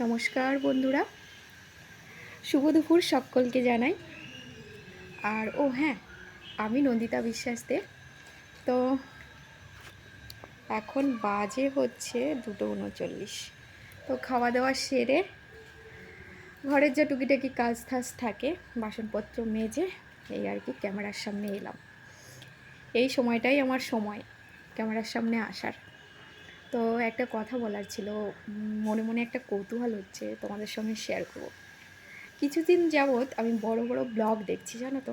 নমস্কার বন্ধুরা। শুভ দুপুর সকলকে জানাই। আর ও হ্যাঁ আমি নন্দিতা বিশ্বাস দে তো এখন বাজে হচ্ছে দুটো উনচল্লিশ। তো খাওয়া দাওয়া সেরে ঘরের যা টুকিটাকি কাজ টাজ থাকে, বাসনপত্র মেজে এই আর কি ক্যামেরার সামনে এলাম। এই সময়টাই আমার সময়, ক্যামেরার সামনে আসার। তো একটা কথা বলার ছিল, মনে মনে একটা কৌতূহল হচ্ছে তোমাদের সঙ্গে শেয়ার করব। কিছুদিন যাবৎ আমি বড় বড় ব্লগ দেখছি, জানো তো?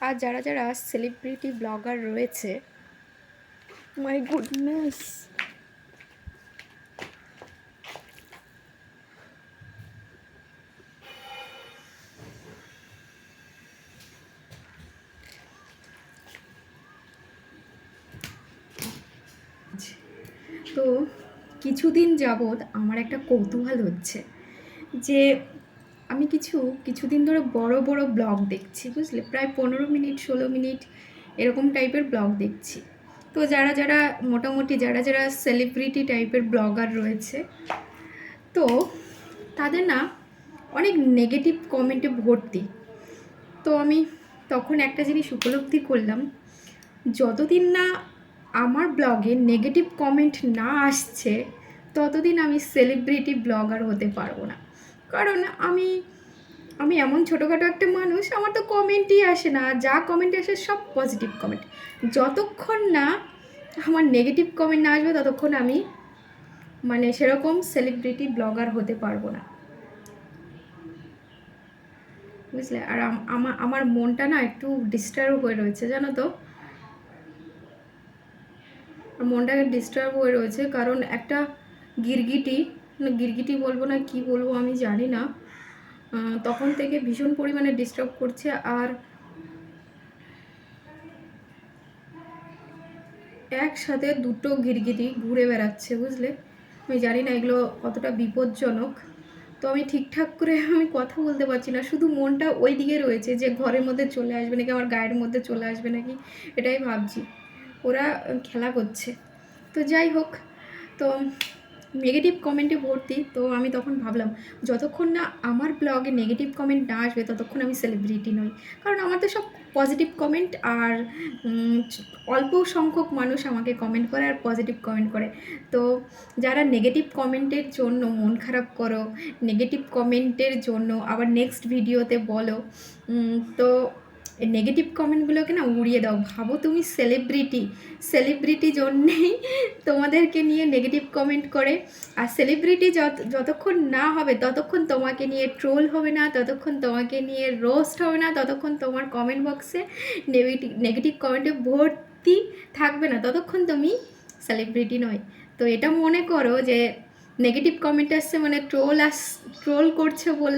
আর যারা যারা সেলিব্রিটি ব্লগার রয়েছে মাই গুডনেস তো কিছুদিন যাবৎ আমার একটা কৌতূহল হচ্ছে যে আমি কিছু, কিছুদিন ধরে বড় বড় ব্লগ দেখছি, বুঝলে? প্রায় পনেরো মিনিট, ষোলো মিনিট এরকম টাইপের ব্লগ দেখছি। তো যারা যারা, মোটামুটি যারা যারা সেলিব্রিটি টাইপের ব্লগার রয়েছে, তো তাদের না অনেক নেগেটিভ কমেন্টে ভর্তি। তো আমি তখন একটা জিনিস উপলব্ধি করলাম, যতদিন না আমার ব্লগে নেগেটিভ কমেন্ট না আসছে, ততদিন আমি সেলিব্রিটি ব্লগার হতে পারব না। কারণ আমি আমি এমন ছোটোখাটো একটা মানুষ, আমার তো কমেন্টই আসে না। যা কমেন্ট আসে সব পজিটিভ কমেন্ট যতক্ষণ না আমার নেগেটিভ কমেন্ট না আসবে, ততক্ষণ আমি মানে সেরকম সেলিব্রিটি ব্লগার হতে পারব না। বুঝলে? আর আম- আমার আমার মনটা না একটু ডিস্টার্ব হয়ে রয়েছে, জানো তো? মনটাকে ডিস্টার্ব হয়ে রয়েছে, কারণ একটা গিরগিটি না গিরগিটি বলব না, কি বলব আমি জানি না তখন থেকে ভীষণ পরিমাণে ডিস্টার্ব করছে আর একসাথে দুটো গিরগিটি ঘুরে বেড়াচ্ছে, বুঝলে? আমি জানি না এগুলো কতটা বিপজ্জনক, তো আমি ঠিকঠাক করে আমি কথা বলতে পারছি না, শুধু মনটা ওই দিকে রয়েছে যে ঘরের মধ্যে চলে আসবে নাকি, আমার গায়ের মধ্যে চলে আসবে নাকি, এটাই ভাবছি। ওরা খেলা করছে। তো যাই হোক, তো নেগেটিভ কমেন্টে ভর্তি, তো আমি তখন ভাবলাম, যতক্ষণ না আমার ব্লগে নেগেটিভ কমেন্ট না আসবে, ততক্ষণ আমি সেলিব্রিটি নই। কারণ আমার তো সব পজিটিভ কমেন্ট আর অল্প সংখ্যক মানুষ আমাকে কমেন্ট করে আর পজিটিভ কমেন্ট করে। তো যারা নেগেটিভ কমেন্টের জন্য মন খারাপ করো নেগেটিভ কমেন্টের জন্য আবার নেক্সট ভিডিওতে বলো তো এই নেগেটিভ কমেন্টগুলোকে না উড়িয়ে দাও। ভাবো তুমি সেলিব্রিটি সেলিব্রিটি জন্যেই তোমাদেরকে নিয়ে নেগেটিভ কমেন্ট করে। আর সেলিব্রিটি যত, যতক্ষণ না হবে, ততক্ষণ তোমাকে নিয়ে ট্রোল হবে না, ততক্ষণ তোমাকে নিয়ে রোস্ট হবে না, ততক্ষণ তোমার কমেন্ট বক্সে নেগেটিভ নেগেটিভ কমেন্টে ভর্তি থাকবে না। ততক্ষণ তুমি সেলিব্রিটি নয়। তো এটা মনে করো যে নেগেটিভ কমেন্ট আসছে মানে ট্রোল আস ট্রোল করছে বল